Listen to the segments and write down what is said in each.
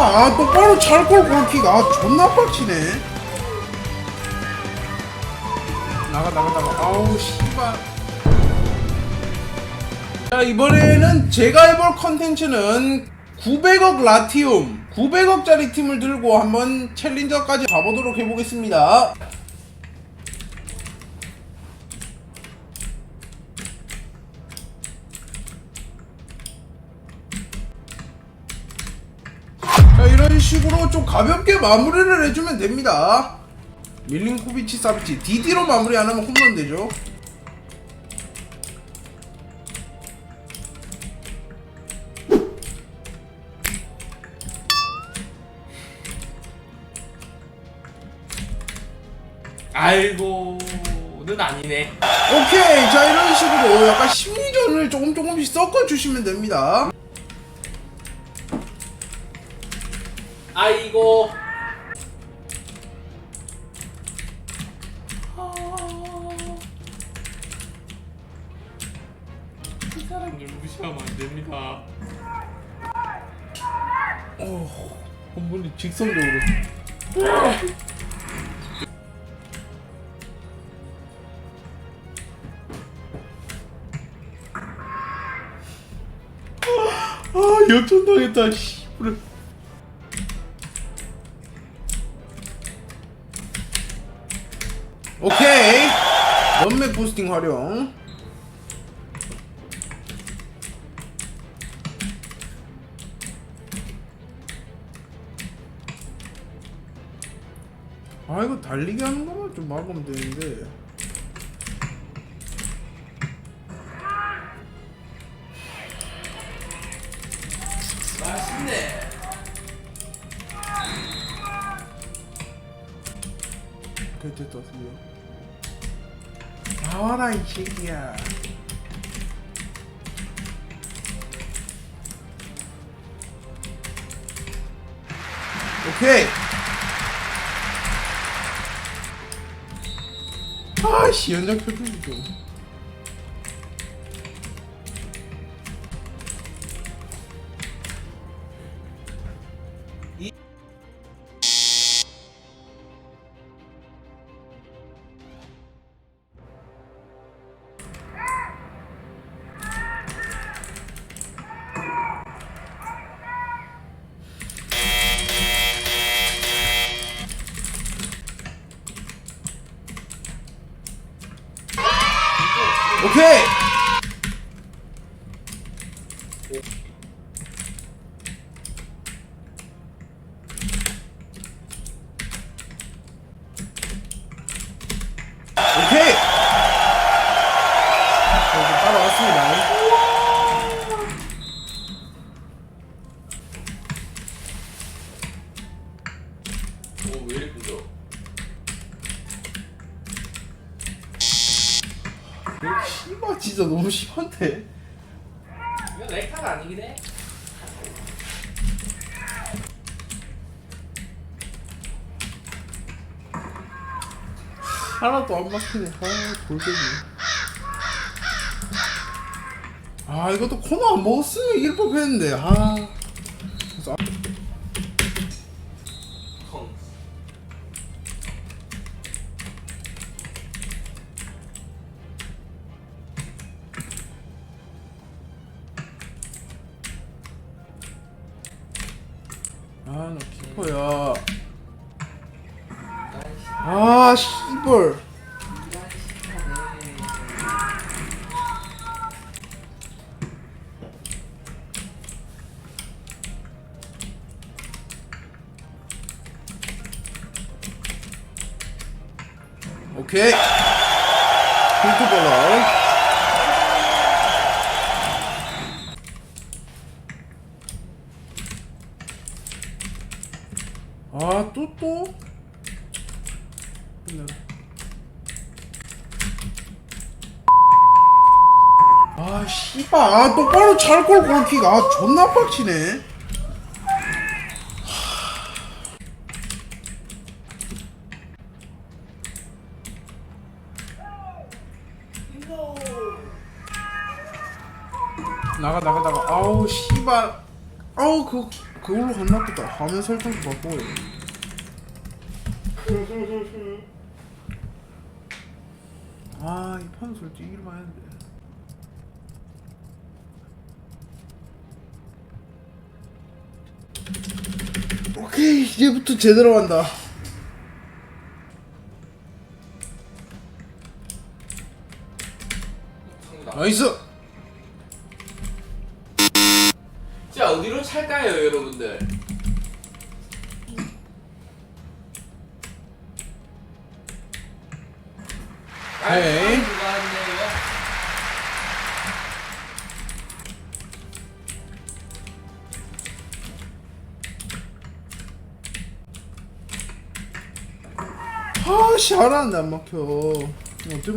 아 똑바로 찰걸 골킥. 아 존나 빡치네. 나가 나가 나가. 아우 씨발. 자 이번에는 제가 해볼 컨텐츠는 900억 라티움 900억짜리 팀을 들고 한번 챌린저까지 가보도록 해보겠습니다 자 이런 식으로 좀 가볍게 마무리를 해주면 됩니다. 밀린코비치 사비치. 디디로 마무리 안 하면 홈런 되죠. 알고는 아니네. 오케이. 자 이런 식으로 약간 심리전을 조금 조금씩 섞어 주시면 됩니다 아이고. 이 사람들 무시하면 안 됩니다. 어, 홈런이 직선적으로 아 역전당했다 씨 그래 오케이. 연맥 부스팅 활용. 아 이거 달리기 하는 거만 좀 막으면 되는데 나와라 이 새끼야. 오케이. 아씨 연장 표정이 좀 오케이 오케이 자, 이제 따라왔습니다 오왜 이렇게 늦어? 씨발 진짜 너무 심한데 이거 렉타가 아니긴 해. 하나도 안 막히네. 아 골뱅이. 아 이것도 코너 안 먹었으면 이길 법했는데. 아 아이씨. 아 씨발. 오케이. 핑크볼러 아 또 또? 끝나. 아 씨발. 아 똑바로 찰걸 골킥. 아 존나 빡치네. 나가 나가 나가. 아우 씨발. 아우 그 그걸로 갔나 보다. 화면 설정도 바꿔요 아 이 판 솔직히 이기만 했는데. 오케이 이제부터 제대로 간다. 나이스 찰까요 여러분들? 에이. 누가 했네요? 아씨 알았는데 안 막혀 이거 어떻게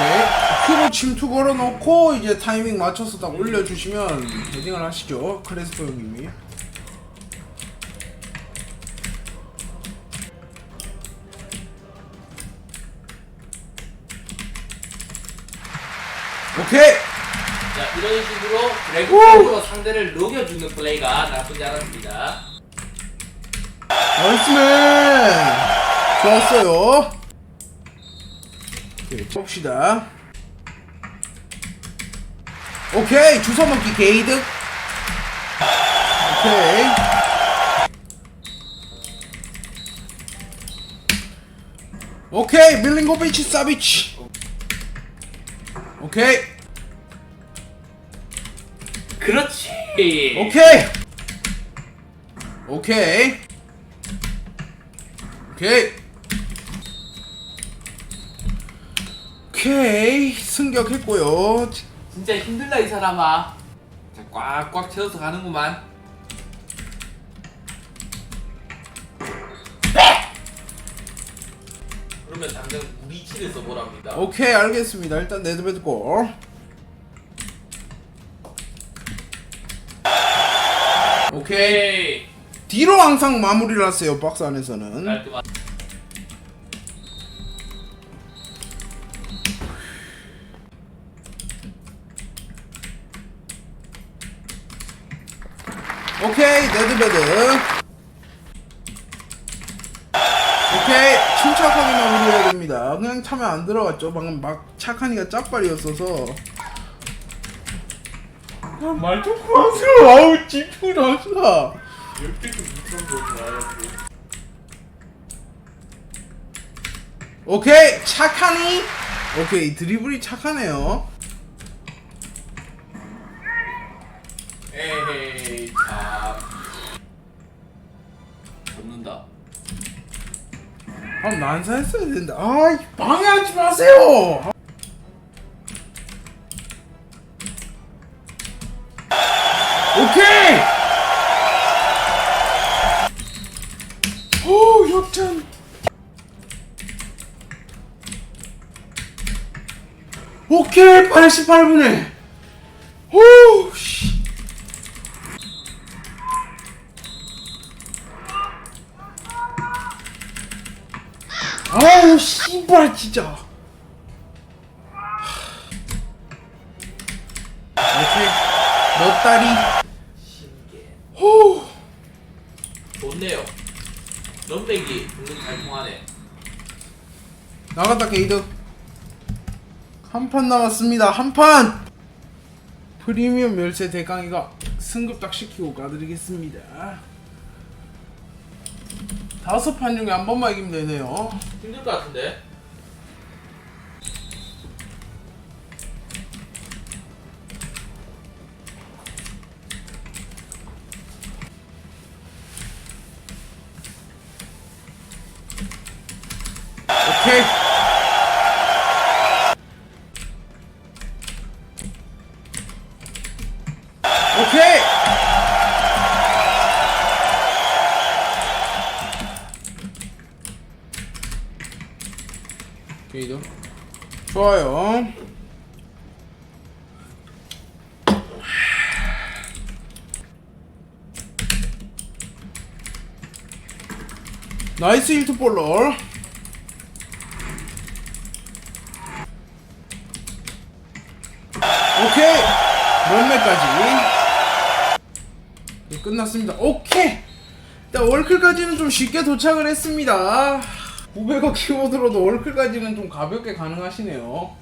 오케이 큐로 침투 걸어놓고 이제 타이밍 맞춰서 딱 올려주시면 헤딩을 하시죠. 크레스토 형님이. 오케이! 자 이런 식으로 드래곤으로 상대를 녹여주는 플레이가 나쁘지 않았습니다. 나이스맨! 좋았어요. 오케이 봅시다 오케이 주워 먹기 게이드. 오케이. 오케이 밀링고비치 사비치. 오케이. 그렇지. 오케이. 오케이. 오케이. 오케이 승격했고요 진짜 힘들다 이 사람아. 자, 꽉꽉 채워서 가는구만. 그러면 당장 무리치를 써보랍니다. 오케이 알겠습니다 일단 네드베드 골 오케이 오케이. 뒤로 항상 마무리를 하세요 박스 안에서는 깔끔한. 오케이 네드베드. 오케이 침착하게 마무리해야 됩니다. 그냥 차면 안 들어갔죠. 방금 막 착하니까 짝발이었어서. 말좀 하세요. 아우 말았고. 오케이 착하니? 오케이 드리블이 착하네요 아 난사했어야 되는데. 아이 방해하지 마세요! 오케이! 88분에 오씨 아우 씨발 진짜 몇 다리 신기해. 호 좋네요. 런백이 은근 잘 통하네. 나갔다 게이드 한 판 남았습니다 한판 프리미엄 열쇠 대강이가 승급 딱 시키고 가드리겠습니다 다섯 판 중에 한 번만 이기면 되네요 힘들 것 같은데. 오케이 좋아요. 나이스 힐트 볼러 오케이. 런매까지. 네, 끝났습니다. 오케이. 월클까지는 좀 쉽게 도착을 했습니다. 900억 키워드로도 월클까지는 좀 가볍게 가능하시네요